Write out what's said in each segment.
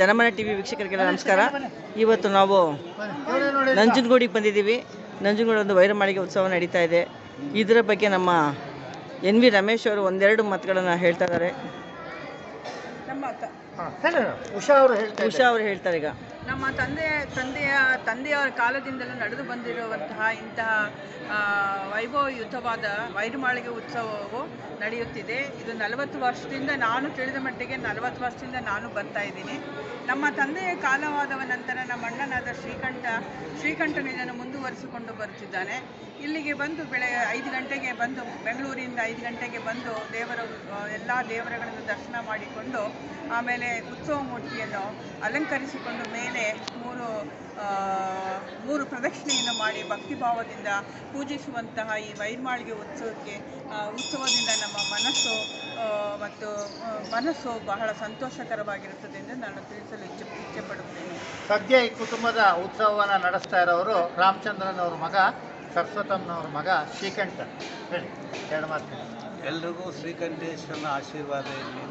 ಜನಮನ TV ವೀಕ್ಷಕರಿಗೆಲ್ಲ ನಮಸ್ಕಾರ. ಇವತ್ತು ನಾವು ನಂಜನಗೂಡಿಗೆ ಬಂದಿದ್ದೀವಿ. ನಂಜನಗೂಡು ಒಂದು ವೈರಮಾಳಿಗೆ ಉತ್ಸವ ನಡೀತಾ ಇದೆ. ಇದರ ಬಗ್ಗೆ ನಮ್ಮ ಎನ್ ವಿ ರಮೇಶ್ ಅವರು ಒಂದೆರಡು ಮಾತುಗಳನ್ನು ಹೇಳ್ತಾ ಇದ್ದಾರೆ. ನಮ್ಮ ತ- ಉಷಾ ಅವರು ಹೇಳ್ತಾ ಉಷಾ ಅವರು ಹೇಳ್ತಾರೆ ಈಗ. ನಮ್ಮ ತಂದೆ ತಂದೆಯ ತಂದೆಯವರ ಕಾಲದಿಂದಲೂ ನಡೆದು ಬಂದಿರುವಂತಹ ಇಂತಹ ವೈಭವ ಯುದ್ಧವಾದ ವೈರಮಾಳಿಗೆ ಉತ್ಸವವು ನಡೆಯುತ್ತಿದೆ. ಇದು ನಲವತ್ತು ವರ್ಷದಿಂದ ನಾನು ತಿಳಿದ ಮಟ್ಟಿಗೆ ನಲವತ್ತು ವರ್ಷದಿಂದ ನಾನು ಬರ್ತಾ ಇದ್ದೀನಿ. ನಮ್ಮ ತಂದೆಯ ಕಾಲವಾದ ನಂತರ ನಮ್ಮ ಅಣ್ಣನಾದ ಶ್ರೀಕಂಠ ಶ್ರೀಕಂಠನು ಇದನ್ನು ಮುಂದುವರಿಸಿಕೊಂಡು ಬರುತ್ತಿದ್ದಾನೆ. ಇಲ್ಲಿಗೆ ಬಂದು ಬೆಳೆ ಐದು ಗಂಟೆಗೆ ಬಂದು ಬೆಂಗಳೂರಿಂದ ಐದು ಗಂಟೆಗೆ ಬಂದು ದೇವರ ಎಲ್ಲ ದೇವರುಗಳನ್ನು ದರ್ಶನ ಮಾಡಿಕೊಂಡು ಆಮೇಲೆ ಉತ್ಸವ ಮೂರ್ತಿಯನ್ನು ಅಲಂಕರಿಸಿಕೊಂಡು ಮೇಲೆ ಮೂರು ಮೂರು ಪ್ರದಕ್ಷಿಣೆಯನ್ನು ಮಾಡಿ ಭಕ್ತಿಭಾವದಿಂದ ಪೂಜಿಸುವಂತಹ ಈ ವೈರ್ಮಾಳಿಗೆ ಉತ್ಸವಕ್ಕೆ ಉತ್ಸವದಿಂದ ನಮ್ಮ ಮನಸ್ಸು ಮತ್ತು ಮನಸ್ಸು ಬಹಳ ಸಂತೋಷಕರವಾಗಿರುತ್ತದೆ ಎಂದು ನಾನು ತಿಳಿಸಲು ಇಚ್ಛೆ ಇಚ್ಛೆಪಡುತ್ತೇನೆ. ಸದ್ಯ ಈ ಕುಟುಂಬದ ಉತ್ಸವವನ್ನು ನಡೆಸ್ತಾ ಇರೋರು ರಾಮಚಂದ್ರನ್ ಅವ್ರ ಮಗ ಸರಸ್ವತಮ್ಮನವ್ರ ಮಗ ಶ್ರೀಕಂಠ. ಹೇಳಿ ಎರಡು ಮಾತು. ಎಲ್ರಿಗೂ ಶ್ರೀಕಂಠೇಶ್ವರನ ಆಶೀರ್ವಾದ ಇರಲಿ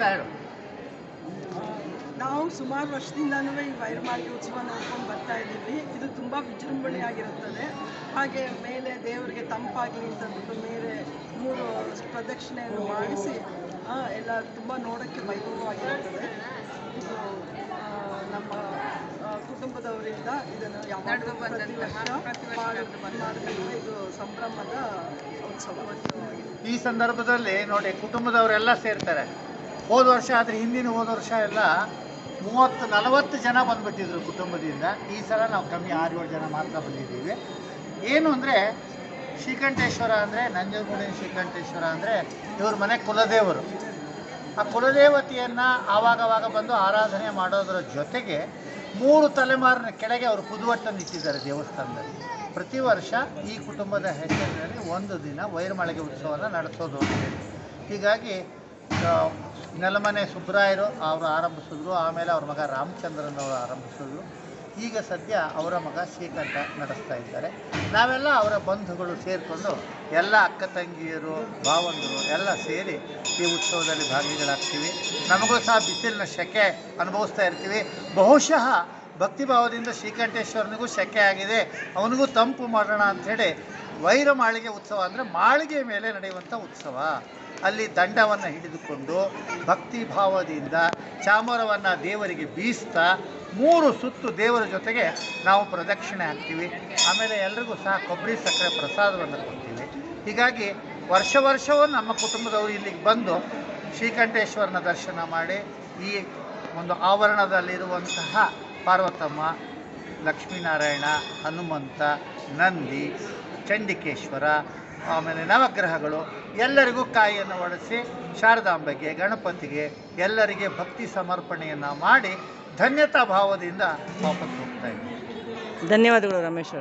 ಕೇಳ್ತೀನಿ. ನಾವು ಸುಮಾರು ವರ್ಷದಿಂದನೂ ಈ ವೈರಮಾಳಿಗೆ ಉತ್ಸವ ನೋಡ್ಕೊಂಡು ಬರ್ತಾ ಇದ್ದೀವಿ. ಇದು ತುಂಬ ವಿಜೃಂಭಣೆಯಾಗಿರುತ್ತದೆ ಹಾಗೆ ಮೇಲೆ ದೇವರಿಗೆ ತಂಪಾಗಲಿ ಅಂತ ಅಂದ್ಬಿಟ್ಟು ಮೇಲೆ ಮೂರು ಪ್ರದಕ್ಷಿಣೆಯನ್ನು ಮಾಡಿಸಿ ಆ, ಎಲ್ಲ ತುಂಬ ನೋಡೋಕ್ಕೆ ವೈಭವವಾಗಿರುತ್ತದೆ. ಇದು ನಮ್ಮ ಕುಟುಂಬದವರಿಂದ ಇದನ್ನು ಯಾವಾಗಲೂ ನಡೆದು ಪ್ರತಿ ಬಂದಂತಹ ವರ್ಷ ಇದು ಸಂಭ್ರಮದ ಉತ್ಸವ. ಈ ಸಂದರ್ಭದಲ್ಲಿ ನೋಡಿ ಕುಟುಂಬದವರೆಲ್ಲ ಸೇರ್ತಾರೆ. ಹೋದ ವರ್ಷ ಆದರೆ ಹಿಂದಿನ ಹೋದ ವರ್ಷ ಎಲ್ಲ ಮೂವತ್ತು, ನಲವತ್ತು ಜನ ಬಂದುಬಿಟ್ಟಿದ್ರು ಕುಟುಂಬದಿಂದ. ಈ ಸಲ ನಾವು ಕಮ್ಮಿ ಆರು ಏಳು ಜನ ಮಾತ್ರ ಬಂದಿದ್ದೀವಿ. ಏನು ಅಂದರೆ ಶ್ರೀಕಂಠೇಶ್ವರ ಅಂದರೆ, ನಂಜನಗೂಡಿನ ಶ್ರೀಕಂಠೇಶ್ವರ ಅಂದರೆ ಇವ್ರ ಮನೆ ಕುಲದೇವರು. ಆ ಕುಲದೇವತೆಯನ್ನು ಆವಾಗವಾಗ ಬಂದು ಆರಾಧನೆ ಮಾಡೋದರ ಜೊತೆಗೆ ಮೂರು ತಲೆಮಾರಿನ ಕೆಳಗೆ ಅವರು ಕುದುವಟ್ಟನ್ನು ಇಟ್ಟಿದ್ದಾರೆ ದೇವಸ್ಥಾನದಲ್ಲಿ. ಪ್ರತಿ ವರ್ಷ ಈ ಕುಟುಂಬದ ಹೆಸರಿನಲ್ಲಿ ಒಂದು ದಿನ ವೈರಮಳೆಗೆ ಉತ್ಸವನ ನಡೆಸೋದು ಅಂತ ಹೀಗಾಗಿ ನೆಲಮನೆ ಸುಬ್ರಾಯರು ಅವರು ಆರಂಭಿಸಿದ್ರು, ಆಮೇಲೆ ಅವ್ರ ಮಗ ರಾಮಚಂದ್ರನ್ ಅವರು ಆರಂಭಿಸಿದ್ರು. ಈಗ ಸದ್ಯ ಅವರ ಮಗ ಶ್ರೀಕಂಠ ನಡೆಸ್ತಾ ಇದ್ದಾರೆ. ನಾವೆಲ್ಲ ಅವರ ಬಂಧುಗಳು ಸೇರಿಕೊಂಡು ಎಲ್ಲ ಅಕ್ಕ ತಂಗಿಯರು, ಭಾವಂದರು ಎಲ್ಲ ಸೇರಿ ಈ ಉತ್ಸವದಲ್ಲಿ ಭಾಗಿಗಳಾಗ್ತೀವಿ. ನಮಗೂ ಸಹ ಬಿಸಿಲಿನ ಶೆಕೆ ಅನುಭವಿಸ್ತಾ ಇರ್ತೀವಿ. ಬಹುಶಃ ಭಕ್ತಿಭಾವದಿಂದ ಶ್ರೀಕಂಠೇಶ್ವರನಿಗೂ ಶೆಕೆ ಆಗಿದೆ. ಅವನಿಗೂ ತಂಪು ಮಾಡೋಣ ಅಂಥೇಳಿ ವೈರ ಮಾಳಿಗೆ ಉತ್ಸವ ಅಂದರೆ ಮಾಳಿಗೆ ಮೇಲೆ ನಡೆಯುವಂಥ ಉತ್ಸವ. ಅಲ್ಲಿ ದಂಡವನ್ನು ಹಿಡಿದುಕೊಂಡು ಭಕ್ತಿ ಭಾವದಿಂದ ಚಾಮರವನ್ನು ದೇವರಿಗೆ ಬೀಸ್ತಾ ಮೂರು ಸುತ್ತು ದೇವರ ಜೊತೆಗೆ ನಾವು ಪ್ರದಕ್ಷಿಣೆ ಹಾಕ್ತೀವಿ. ಆಮೇಲೆ ಎಲ್ರಿಗೂ ಸಹ ಕೊಬ್ಬರಿ ಸಕ್ಕರೆ ಪ್ರಸಾದವನ್ನು ಕೊಡ್ತೀವಿ. ಹೀಗಾಗಿ ವರ್ಷ ವರ್ಷವೂ ನಮ್ಮ ಕುಟುಂಬದವರು ಇಲ್ಲಿಗೆ ಬಂದು ಶ್ರೀಕಂಠೇಶ್ವರನ ದರ್ಶನ ಮಾಡಿ ಈ ಒಂದು ಆವರಣದಲ್ಲಿರುವಂತಹ ಪಾರ್ವತಮ್ಮ, ಲಕ್ಷ್ಮೀನಾರಾಯಣ, ಹನುಮಂತ, ನಂದಿ, ಚಂಡಿಕೇಶ್ವರ, ಆಮೇಲೆ ನವಗ್ರಹಗಳು ಎಲ್ಲರಿಗೂ ಕಾಯಿಯನ್ನು ಒಡಿಸಿ ಶಾರದಾಂಬೆಗೆ, ಗಣಪತಿಗೆ ಎಲ್ಲರಿಗೆ ಭಕ್ತಿ ಸಮರ್ಪಣೆಯನ್ನು ಮಾಡಿ ಧನ್ಯತಾ ಭಾವದಿಂದ ವಾಪಸ್ ಹೋಗ್ತಾ ಇದ್ದೀವಿ ಧನ್ಯವಾದಗಳು ರಮೇಶ್